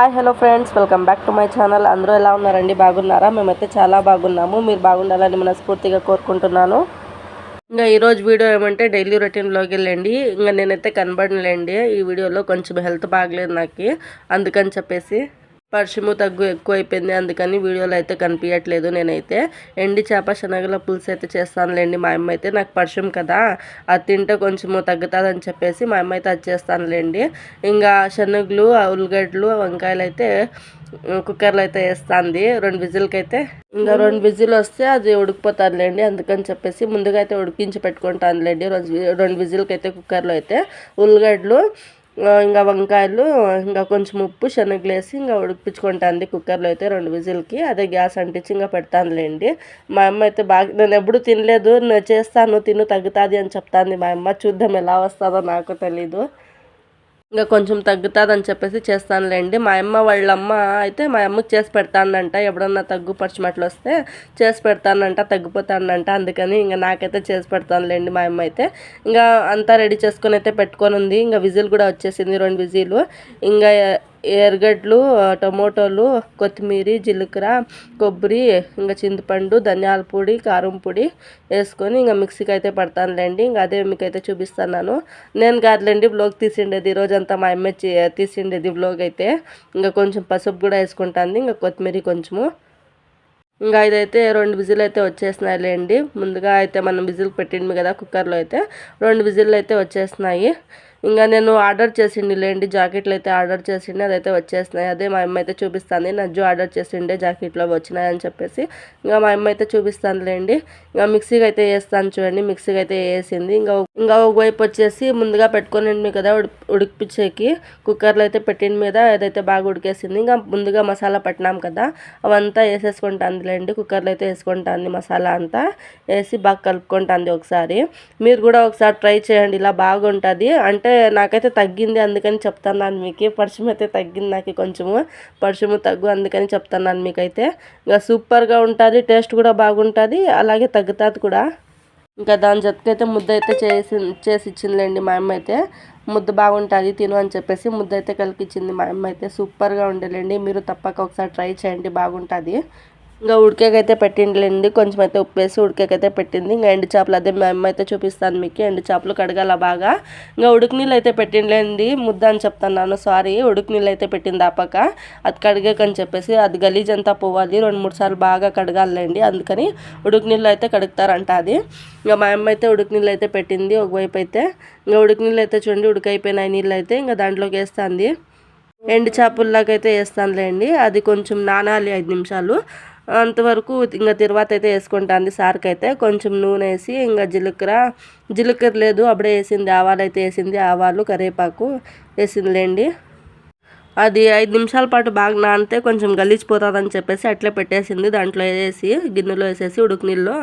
Hi hello friends welcome back to my channel. అందరూ ఎలా ఉన్నారండి? బాగున్నారా? మేమైతే చాలా బాగున్నాము. మీరు బాగుండాలని మనస్ఫూర్తిగా కోరుకుంటున్నాను. ఇంకా ఈరోజు వీడియో ఏమంటే డైలీ రొటీన్లోకి వెళ్ళండి. ఇంకా నేనైతే కనబడలేండి ఈ వీడియోలో కొంచెం హెల్త్ బాగలేదు నాకు. అందుకని చెప్పేసి పర్షము తగ్గు ఎక్కువ అయిపోయింది అందుకని వీడియోలో అయితే కనిపించట్లేదు నేనైతే. ఎండి చేప శనగల పులుసు అయితే చేస్తానులేండి. మా అమ్మ అయితే నాకు పర్షం కదా అది తింటే కొంచెము తగ్గుతుందని చెప్పేసి మా అమ్మ అయితే అది చేస్తానులేండి. ఇంకా శనగలు ఉల్లిగడ్డలు వంకాయలు అయితే కుక్కర్లో అయితే వేస్తుంది. రెండు విజిల్కి అయితే ఇంకా రెండు విజిల్ వస్తే అది ఉడికిపోతుందిలేండి అందుకని చెప్పేసి ముందుగా అయితే ఉడికించి పెట్టుకుంటానులేండి. రెండు రెండు విజిల్కి అయితే కుక్కర్లో అయితే. ఉల్లిగడ్డలు ఇంకా వంకాయలు ఇంకా కొంచెం ఉప్పు శనగలు వేసి ఇంకా ఉడిపించుకుంటాను కుక్కర్లో అయితే రెండు విజిల్కి. అదే గ్యాస్ అంటించి ఇంకా పెడతానులేండి. మా అమ్మ అయితే బాగా నేను ఎప్పుడు తినలేదు. నేను చేస్తాను తిను తగ్గుతుంది అని చెప్తాను మా అమ్మ. చూద్దాం ఎలా వస్తుందో నాకు తెలీదు. ఇంకా కొంచెం తగ్గుతుంది చెప్పేసి చేస్తానులేండి. మా అమ్మ వాళ్ళమ్మ అయితే మా అమ్మకి చేసి పెడతానంట. ఎప్పుడన్నా తగ్గు పచ్చిమట్లు వస్తే చేసి పెడతానంట తగ్గిపోతానంట. అందుకని ఇంకా నాకైతే చేసి పెడతానులేండి మా అమ్మ అయితే. ఇంకా అంతా రెడీ చేసుకొని అయితే పెట్టుకొని ఉంది. ఇంకా విజిల్ కూడా వచ్చేసింది రెండు విజిలు. ఇంకా ఎర్రగడ్డలు టమోటోలు కొత్తిమీర జీలకర్ర కొబ్బరి ఇంకా చింతపండు ధనియాల పొడి కారం పొడి వేసుకొని ఇంకా మిక్సీకి అయితే పడతానులేండి. ఇంకా అదే మీకు అయితే చూపిస్తున్నాను. నేను కాదులేండి బ్లోగ్ తీసిండేది రోజంతా మా అమ్మ తీసిండేది బ్లోగ్ అయితే. ఇంకా కొంచెం పసుపు కూడా వేసుకుంటాను ఇంకా కొత్తిమీర కొంచెము. ఇంకా ఇదైతే రెండు విజిల్ అయితే వచ్చేసినాయిలేండి ముందుగా అయితే మనం విజిల్ పెట్టింది కదా కుక్కర్లో అయితే రెండు విజిల్ అయితే వచ్చేసినాయి ఇంకా నేను ఆర్డర్ చేసిండి లేండి జాకెట్లు అయితే ఆర్డర్ చేసిండే అదైతే వచ్చేసినాయి. అదే మా అమ్మ అయితే చూపిస్తుంది నజ్జు ఆర్డర్ చేసిండే జాకెట్లో వచ్చినాయని చెప్పేసి. ఇంకా మా అమ్మ అయితే చూపిస్తాను లేండి. ఇంకా మిక్సీకి అయితే వేస్తాను చూడండి మిక్సీకి అయితే వేసింది. ఇంకా ఇంకా ఒకవైపు వచ్చేసి ముందుగా పెట్టుకొని కదా ఉడికిపించేకి కుక్కర్లో అయితే పెట్టిన మీద అదైతే బాగా ఉడికేసింది. ఇంకా ముందుగా మసాలా పట్టినాం కదా అవంతా వేసేసుకుంటాను లేండి. కుక్కర్లో అయితే వేసుకుంటాను మసాలా అంతా. వేసి బాగా కలుపుకుంటుంది ఒకసారి. మీరు కూడా ఒకసారి ట్రై చేయండి ఇలా బాగుంటుంది. అంటే అంటే నాకైతే తగ్గింది అందుకని చెప్తున్నాను మీకు. పరిచయం అయితే తగ్గింది నాకు కొంచెము. పరిచయము తగ్గు అందుకని చెప్తున్నాను మీకైతే. ఇంకా సూపర్గా ఉంటుంది టేస్ట్ కూడా బాగుంటుంది అలాగే తగ్గుతుంది కూడా. ఇంకా దాని జతకైతే ముద్ద అయితే చేసి చేసి ఇచ్చిందిలేండి మా అమ్మ అయితే. ముద్ద బాగుంటుంది తిను అని చెప్పేసి ముద్ద అయితే కలికిచ్చింది మా అమ్మ అయితే. సూపర్గా ఉండేలేండి మీరు తప్పక ఒకసారి ట్రై చేయండి బాగుంటుంది. ఇంకా ఉడికేకైతే పెట్టిండలేండి. కొంచెం అయితే ఉప్పు వేసి ఉడికేకైతే పెట్టింది. ఇంకా ఎండు చేపలు అదే మా అమ్మ అయితే చూపిస్తాను మీకు. ఎండు చేపలు కడగాల బాగా. ఇంకా ఉడికి నీళ్ళు అయితే పెట్టిండలేండి. ముద్ద అని చెప్తున్నాను సారీ ఉడికి నీళ్ళు అయితే పెట్టింది ఆపక. అది కడిగాకని చెప్పేసి అది గలీజ్ అంతా పోవాలి. రెండు మూడు సార్లు బాగా కడగాలండి. అందుకని ఉడికి నీళ్ళు అయితే కడుగుతారంట అది. ఇంకా మా అమ్మ అయితే ఉడికి నీళ్ళు అయితే పెట్టింది ఒకవైపు అయితే. ఇంకా ఉడికి నీళ్ళు అయితే చూడండి ఉడికైపోయినాయి నీళ్ళు అయితే. ఇంకా దాంట్లోకి వేస్తుంది. ఎండు చేపల్లాగైతే వేస్తానులేండి అది కొంచెం నానాలి ఐదు నిమిషాలు. అంతవరకు ఇంకా తర్వాత అయితే వేసుకుంటాంది. సార్కి అయితే కొంచెం నూనె వేసి ఇంకా జీలకర్ర జీలకర్ర లేదు అప్పుడే వేసింది ఆవాలు అయితే వేసింది ఆవాలు కరివేపాకు వేసిందిలేండి. అది ఐదు నిమిషాల పాటు బాగా నానితే కొంచెం గలీచిపోతుందని చెప్పేసి అట్లే పెట్టేసింది. దాంట్లో వేసి గిన్నెలో వేసేసి ఉడుకు నీళ్ళు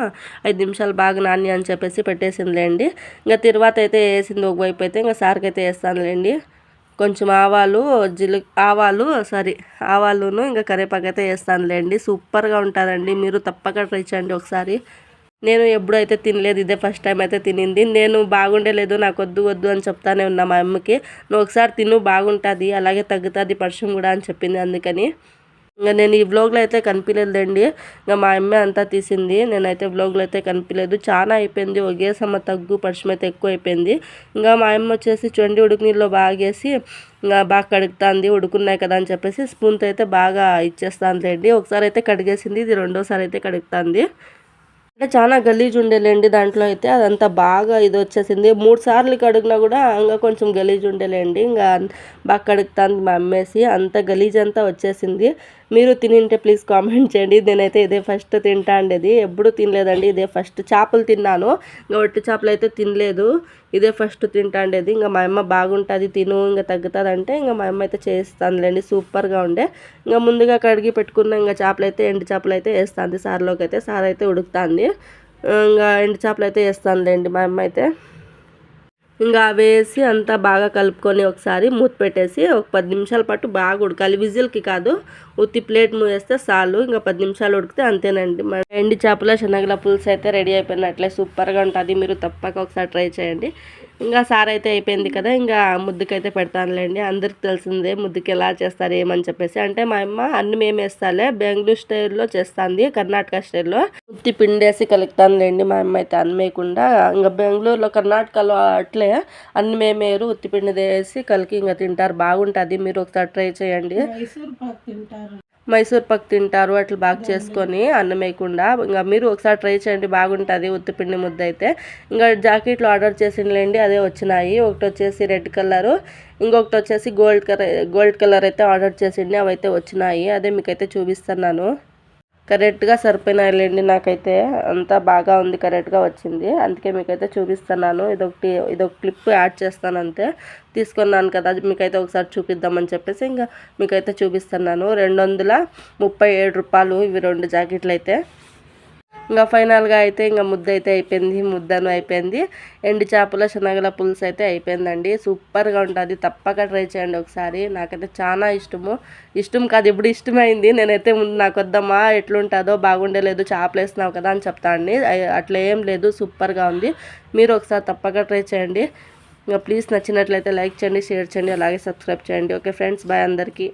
ఐదు నిమిషాలు బాగా నాని అని చెప్పేసి పెట్టేసిందిలేండి. ఇంకా తర్వాత అయితే వేసింది ఒకవైపు అయితే ఇంకా సార్కి అయితే వేస్తానులేండి కొంచెం ఆవాలు జిలు ఆవాలు సారీ ఆవాలును ఇంకా కరివేపాకు అయితే వేస్తానులేండి. సూపర్గా ఉంటుందండి. మీరు తప్పక ట్రై చేయండి ఒకసారి. నేను ఎప్పుడైతే తినలేదు ఇదే ఫస్ట్ టైం అయితే తినింది. నేను బాగుండలేదు నాకు వద్దు వద్దు అని చెప్తానే ఉన్నా మా అమ్మకి. నువ్వు ఒకసారి తిను బాగుంటుంది అలాగే తగ్గుతుంది పరిచయం కూడా అని చెప్పింది అందుకని. ఇంకా నేను ఈ బ్లాగ్లో అయితే కనిపించలేదండి ఇంకా మా అమ్మ అంతా తీసింది. నేనైతే బ్లాగ్లో అయితే కనిపించలేదు చాలా అయిపోయింది. ఒకే సమ తగ్గు పరిశ్రమ అయితే ఎక్కువ అయిపోయింది. ఇంకా మా అమ్మ వచ్చేసి చండి ఉడుకు నీళ్ళు బాగేసి ఇంకా బాగా కడుగుతుంది. ఉడుకున్నాయి కదా అని చెప్పేసి స్పూన్తో అయితే బాగా ఇచ్చేస్తాను లేండి ఒకసారి అయితే కడిగేసింది. ఇది రెండోసారి అయితే కడుగుతుంది. అంటే చాలా గలీజ్ ఉండేలేండి దాంట్లో అయితే. అదంతా బాగా ఇది వచ్చేసింది. మూడు సార్లు కడిగినా కూడా ఇంకా కొంచెం గలీజ్ ఉండేలేండి. ఇంకా బాగా కడుగుతాను మా అమ్మేసి. అంత గలీజ్ అంతా వచ్చేసింది. మీరు తినింటే ప్లీజ్ కామెంట్ చేయండి. నేనైతే ఇదే ఫస్ట్ తింటా ఉండేది ఎప్పుడు తినలేదండి. ఇదే ఫస్ట్. చేపలు తిన్నాను. ఇంకా ఒట్టి చేపలు అయితే తినలేదు. ఇదే ఫస్ట్ తింటాండేది. ఇంకా మా అమ్మ బాగుంటుంది తిను ఇంకా తగ్గుతుంది అంటే ఇంకా మా అమ్మ అయితే చేస్తానులేండి సూపర్గా ఉండే. ఇంకా ముందుగా కడిగి పెట్టుకున్న ఇంకా చేపలు అయితే ఎండు చేపలు అయితే వేస్తుంది. సార్లోకి అయితే సార్ అయితే ఉడుకుతుంది. ఇంకా ఎండు చేపలు అయితే వేస్తానులేండి మా అమ్మ అయితే. ఇంకా వేసి అంతా బాగా కలుపుకొని ఒకసారి మూత పెట్టేసి ఒక పది నిమిషాల పాటు బాగా ఉడకాలి. విజిల్కి కాదు ఉత్తి ప్లేట్ మూసేస్తే చాలు. ఇంకా పది నిమిషాలు ఉడికితే అంతేనండి. మన ఎండి చేపల శనగల పులుసు అయితే రెడీ అయిపోయినట్లే. సూపర్గా ఉంటుంది. మీరు తప్పక ఒకసారి ట్రై చేయండి. ఇంకా సార్ అయితే అయిపోయింది కదా ఇంకా ముద్దుకైతే పెడతానులేండి. అందరికి తెలిసిందే ముద్దుకి ఎలా చేస్తారు ఏమని చెప్పేసి. అంటే మా అమ్మ అన్ని మేము వేస్తాలే. బెంగళూరు స్టైల్లో చేస్తాంది కర్ణాటక స్టైల్లో. ఉత్తి పిండేసి కలుగుతానులేండి మా అమ్మ అయితే అన్నమేయకుండా ఇంకా బెంగళూరులో కర్ణాటకలో అట్లే అన్ని మేమేరు ఉత్తిపిండి వేసి కలికి ఇంకా తింటారు. బాగుంటుంది మీరు ఒకసారి ట్రై చేయండి. మైసూర్ పాక్ తింటారు. మైసూర్ పక్ తింటారు అట్లా బాగా చేసుకొని అన్నం వేయకుండా. ఇంకా మీరు ఒకసారి ట్రై చేయండి బాగుంటుంది ఉత్తిపిండి ముద్ద అయితే. ఇంకా జాకెట్లు ఆర్డర్ చేసిండ్లేండి అదే వచ్చినాయి. ఒకటి వచ్చేసి రెడ్ కలరు ఇంకొకటి వచ్చేసి గోల్డ్ కలర్ గోల్డ్ కలర్ అయితే ఆర్డర్ చేసిండి అవి అయితే వచ్చినాయి. అదే మీకైతే చూపిస్తున్నాను. కరెక్ట్గా సరిపోయినాయిలేండి నాకైతే అంతా బాగా ఉంది కరెక్ట్గా వచ్చింది. అందుకే మీకైతే చూపిస్తున్నాను. ఇదొకటి ఇదొక క్లిప్ యాడ్ చేస్తాను అంతే. తీసుకున్నాను కదా మీకైతే ఒకసారి చూపిద్దామని చెప్పేసి ఇంకా మీకైతే చూపిస్తున్నాను. రెండు వందల ముప్పై ఏడు రూపాయలు ఇవి రెండు జాకెట్లు అయితే ఇంకా ఫైనల్గా అయితే ఇంకా ముద్ద అయితే అయిపోయింది ముద్దను అయిపోయింది. ఎండు చేపల శనగల పులుసు అయితే అయిపోయిందండి. సూపర్గా ఉంటుంది. తప్పక ట్రై చేయండి ఒకసారి. నాకైతే చాలా ఇష్టము. ఇష్టం కాదు ఇప్పుడు ఇష్టమైంది. నేనైతే ముందు నాకు వద్దమ్మా ఎట్లుంటుందో బాగుండలేదు చేపలు వేస్తున్నావు కదా అని చెప్తా అండి. అట్లా ఏం లేదు సూపర్గా ఉంది. మీరు ఒకసారి తప్పక ట్రై చేయండి. ఇంకా ప్లీజ్ నచ్చినట్లయితే లైక్ చేయండి షేర్ చేయండి అలాగే సబ్స్క్రైబ్ చేయండి. ఓకే ఫ్రెండ్స్ బాయ్ అందరికీ.